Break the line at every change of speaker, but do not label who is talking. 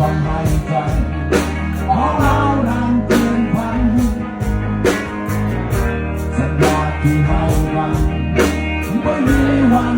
ต้องให้กันของเรานำเตือนพันสัญญาที่เาหวัไม่มีวัน